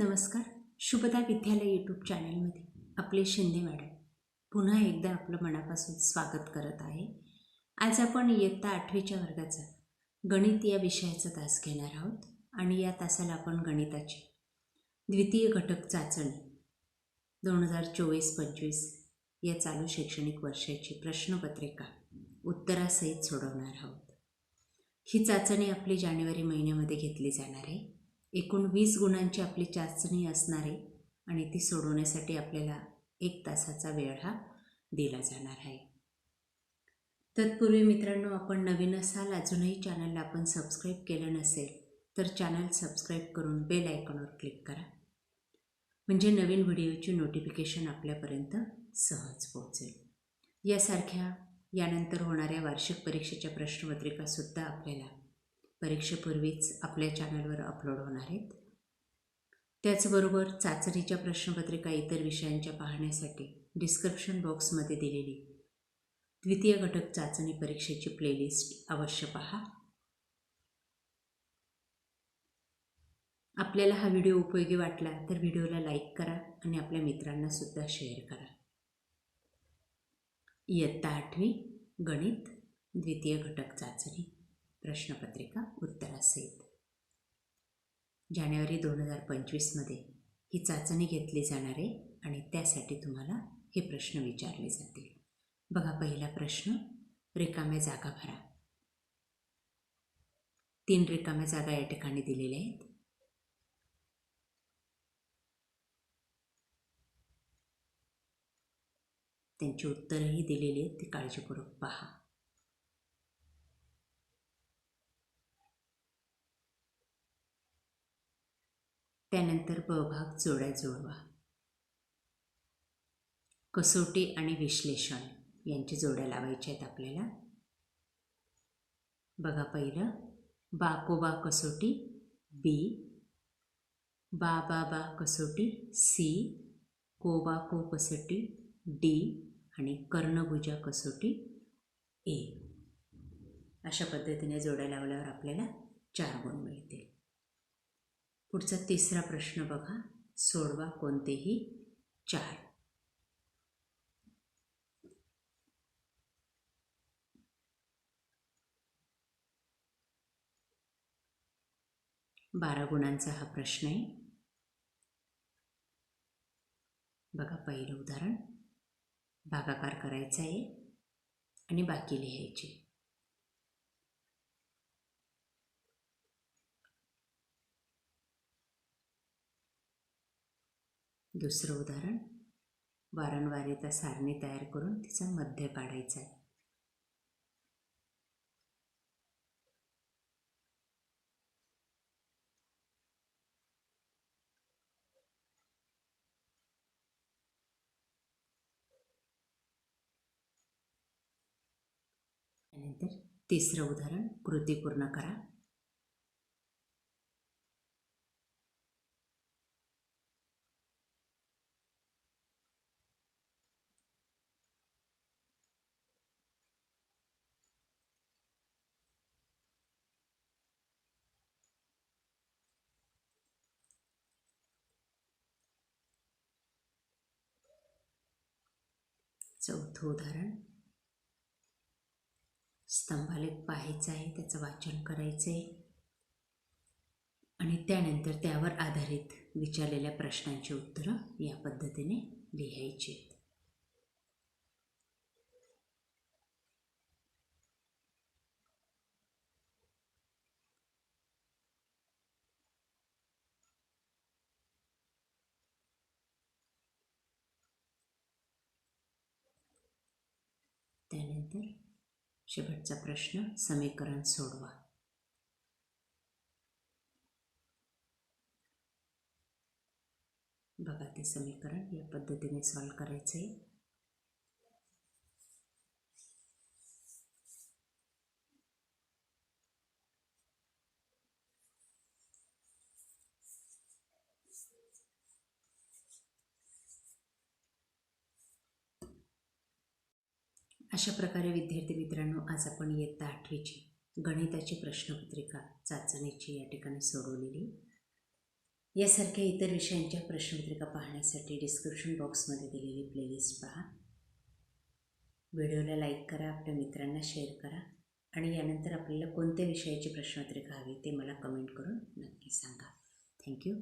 नमस्कार. शुभदा विद्यालय यूट्यूब चॅनलमध्ये आपले शिंदे मॅडम. पुन्हा एकदा आपलं मनापासून स्वागत करत आहे. आज आपण इयत्ता आठवीच्या वर्गाचा गणित या विषयाचा तास घेणार आहोत आणि या तासाला आपण गणिताची द्वितीय घटक चाचणी दोन हजार चोवीस पंचवीस या चालू शैक्षणिक वर्षाची प्रश्नपत्रिका उत्तरासहित सोडवणार आहोत. ही चाचणी आपली जानेवारी महिन्यामध्ये घेतली जाणार आहे. एकूण वीस गुणांची आपली चाचणी असणार आहे आणि ती सोडवण्यासाठी आपल्याला एक तासाचा वेळ हा दिला जाणार आहे. तत्पूर्वी मित्रांनो आपण नवीन असाल अजूनही चॅनलला आपण सबस्क्राईब केलं नसेल तर चॅनल सबस्क्राईब करून बेल आयकॉनवर क्लिक करा. म्हणजे नवीन व्हिडिओची नोटिफिकेशन आपल्यापर्यंत सहज पोहोचेल. यासारख्या यानंतर होणाऱ्या वार्षिक परीक्षेच्या प्रश्नपत्रिकासुद्धा आपल्याला परीक्षेपूर्वीच आपल्या चॅनलवर अपलोड होणार आहेत. त्याचबरोबर चाचणीच्या प्रश्नपत्रिका इतर विषयांच्या पाहण्यासाठी डिस्क्रिप्शन बॉक्समध्ये दिलेली द्वितीय घटक चाचणी परीक्षेची प्लेलिस्ट अवश्य पहा. आपल्याला हा व्हिडिओ उपयोगी वाटला तर व्हिडिओला लाईक करा आणि आपल्या मित्रांना सुद्धा शेअर करा. इयत्ता आठवी गणित द्वितीय घटक चाचणी. प्रश्नपत्रिका उत्तरासहित जानेवारी दोन हजार पंचवीसमध्ये ही चाचणी घेतली जाणार आहे आणि त्यासाठी तुम्हाला हे प्रश्न विचारले जातील. बघा पहिला प्रश्न रिकाम्या जागा भरा. तीन रिकाम्या जागा या ठिकाणी दिलेल्या आहेत. त्यांची उत्तरंही दिलेली आहेत ती काळजीपूर्वक पहा. त्यानंतर ब भाग जोड्या जोडवा कसोटी आणि विश्लेषण यांची जोड्या लावायच्या आहेत आपल्याला. बघा पहिलं. बाकोबा कसोटी बी बा बा बा कसोटी सी कोबा को कसोटी डी आणि कर्णभुजा कसोटी ए अशा पद्धतीने जोड्या लावल्यावर आपल्याला चार गुण मिळतील. पुढचा तिसरा प्रश्न बघा. सोडवा कोणतेही चार. बारा गुणांचा हा प्रश्न आहे. बघा पहिलं उदाहरण. भागाकार करायचा आहे आणि बाकी लिहायचे. दुसरं उदाहरण. वारंवारिता सारणी तयार करून तिचा मध्य काढायचा आहे. त्यानंतर तिसरं उदाहरण कृती पूर्ण करा. चौथं उदाहरण. स्तंभालेख पाहायचं आहे त्याचं वाचन करायचं आहे आणि त्यानंतर त्यावर आधारित विचारलेल्या प्रश्नांची उत्तरं या पद्धतीने लिहायची. त्यानंतर शेवटचा प्रश्न समीकरण सोडवा. बघा ते समीकरण या पद्धतीने सॉल्व करायचं आहे अशा प्रकारे विद्यार्थी मित्रांनो आज आपण इयत्ता आठवीची गणिताची प्रश्नपत्रिका चाचणीची या ठिकाणी सोडवलेली. यासारख्या इतर विषयांच्या प्रश्नपत्रिका पाहण्यासाठी डिस्क्रिप्शन बॉक्समध्ये दिलेली प्लेलिस्ट पहा. व्हिडिओला लाईक करा आपल्या मित्रांना शेअर करा आणि यानंतर आपल्याला कोणत्या विषयाची प्रश्नपत्रिका हवी ते मला कमेंट करून नक्की सांगा. थँक्यू